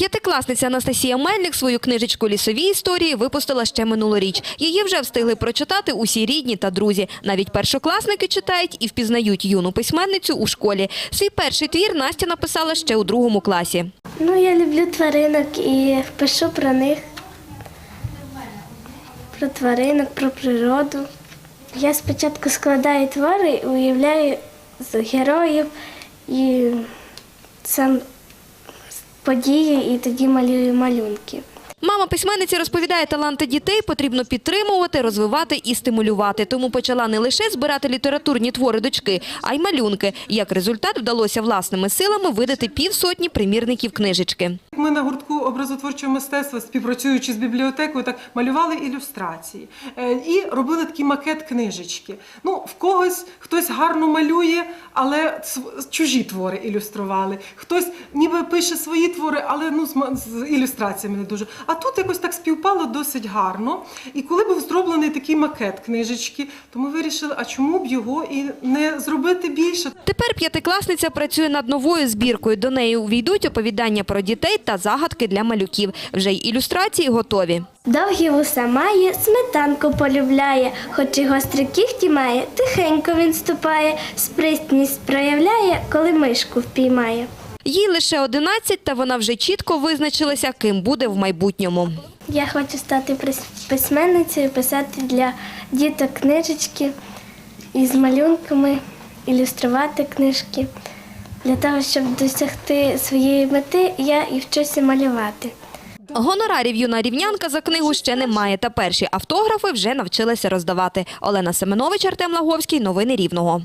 П'ятикласниця Анастасія Мельник свою книжечку Лісові історії випустила ще минулоріч. Її вже встигли прочитати усі рідні та друзі. Навіть першокласники читають і впізнають юну письменницю у школі. Свій перший твір Настя написала ще у другому класі. Ну, я люблю тваринок і пишу про них. Про тваринок, про природу. Я спочатку складаю твори, уявляю героїв і сам події, і тоді малюю малюнки. Мама письменниці розповідає, таланти дітей потрібно підтримувати, розвивати і стимулювати. Тому почала не лише збирати літературні твори дочки, а й малюнки. Як результат, вдалося власними силами видати півсотні примірників книжечки. Ми на гуртку образотворчого мистецтва, співпрацюючи з бібліотекою, так малювали ілюстрації е, і робили такий макет книжечки. Ну, в когось хтось гарно малює, але чужі твори ілюстрували. Хтось ніби пише свої твори, але ну з, ілюстраціями не дуже. А тут якось так співпало досить гарно. І коли був зроблений такий макет книжечки, то ми вирішили, а чому б його і не зробити більше? Тепер п'ятикласниця працює над новою збіркою. До неї увійдуть оповідання про дітей та загадки для малюків. Вже й ілюстрації готові. Довгі вуса має, сметанку полюбляє, хоч і гострі кіхті має, тихенько він ступає, спритність проявляє, коли мишку впіймає. Їй лише 11, та вона вже чітко визначилася, ким буде в майбутньому. Я хочу стати письменницею, писати для діток книжечки із малюнками, ілюструвати книжки. Для того, щоб досягти своєї мети, я і вчуся малювати. Гонорарів юна рівнянка за книгу ще немає, та перші автографи вже навчилася роздавати. Олена Семенович, Артем Лаговський. Новини Рівного.